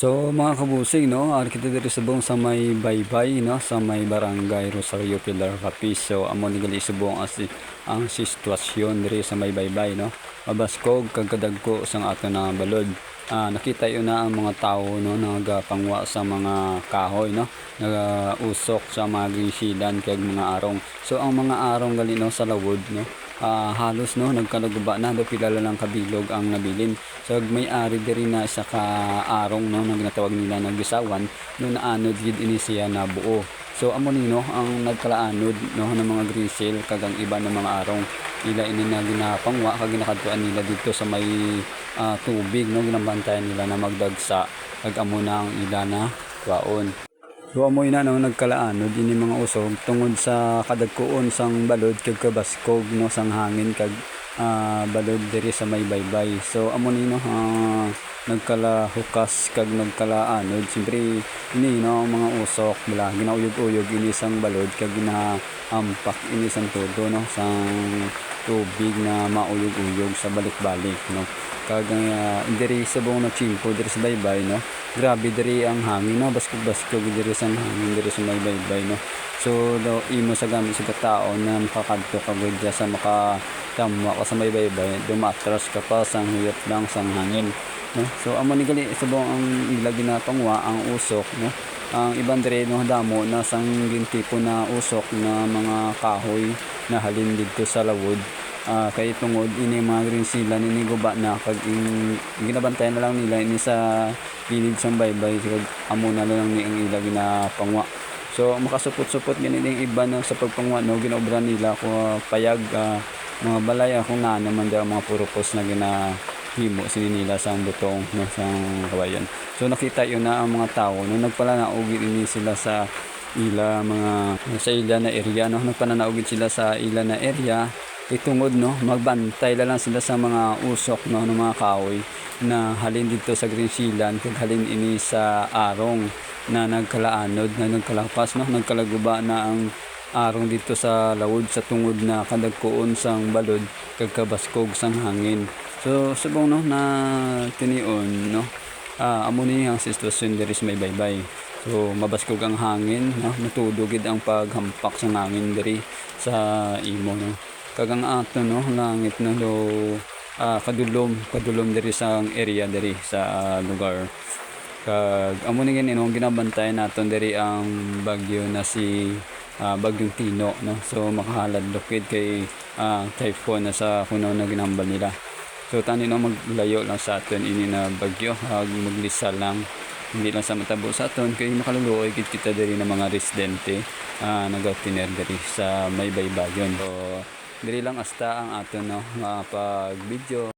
So mga kabusing no, ari kita diri subong sa may baybay no, sa may barangay Rosario Pilar Capiz. So amo ni gali subong as ang sitwasyon diri sa may baybay no. Mabaskog kag kadagko sang ato na balod. Ah, nakita yun na ang mga tao no nagapangwa sa mga kahoy no nagausok sa mga grisilan kag mga arong so ang mga arong gali no sa lawod no ah, halos no nagkalaguba na do pilala ng kabilog ang nabilin. So may ari diri na sa ka arong no nang ginatawag nila nagbisawan no naanod gid ini siya na buo. So amo ni no ang nagkalaanod no ng mga grisil kag ang iba ng mga arong. Ila ini na ginapangwa kag ginakadtuan nila dito sa may ah, tubig no ginabantayan nila na magdagsa. Kag amo na ang ila na kwaon So amoy na no? Nagkalaanod ini mga usog tungod sa kadagkuon sang balod kag kabaskog no? Sang hangin kag ah, balod diri sa may baybay. So amo ni no? Ah, nagkalahukas kag nagkalaanod siyempre ini no? Mga usok bala ginauyog-uyog ini sang balod kag ginaampak ini sang todo no? Sang tubig na mauyog-uyog sa balik-balik no? Kag uh, diri sa buong nachimpo diri sa baybay no grabe diri ang hangin no? Baskog-baskog diri sa hangin diri sa may baybay no? So daw imo sa gamit sa tao na makakadto ka gud sa makatamwa ka sa may baybay dumatras ka pa sang hiyap lang sang hangin no? So amo ni gali sa buong ang ila ginatongwa ang usok no? Ang ibang diri no damo na sang gintipo na usok na mga kahoy na halin didto sa lawod Ah, kay tungod ini mga green sila nini guba na kag in, ginabantayan na lang nila ini sa gilid sang baybay kag amo na lang ni ang ila ginapangwa. So makasupot-supot gani ding iba na sa pagpangwa no ginaobra nila ko ah, payag ah, mga balay kung na naman daw mga purpose na gina himo sini nila sa butong no sang kawayan. So nakita yun na ang mga tao no nagpalanaog ini sila sa ila mga sa ila na area no nagpananaugid sila sa ila na area itungod no magbantay la lang sila sa mga usok no ng mga kahoy na halin dito sa Green Sealand kag halin ini sa arong na nagkalaanod na nagkalapas no nagkalaguba na ang arong dito sa lawod sa tungod na kadagkoon sang balod kag kabaskog sang hangin. So subong no na tinion no ah, amo ni ang sitwasyon diri sa may baybay so mabaskog ang hangin no natudugid ang paghampak sa hangin diri sa imo no kagang ato no? Langit no? Do ah, kadulom kadulom diri sa area diri sa ah, lugar. Kag amo ni gani no? Ginabantayan naton diri ang bagyo na si ah, bagyong Tino no? So makahalad lukid kay ah, typhoon na sa kuno na ginambal nila. So tani no maglayo lang sa aton ini na bagyo. Hag maglisa lang. Hindi lang sa matabo sa aton kay makaluluoy kita diri ng mga residente ah, nagatiner diri sa may baybayon so diri lang hasta ang aton no mga pag video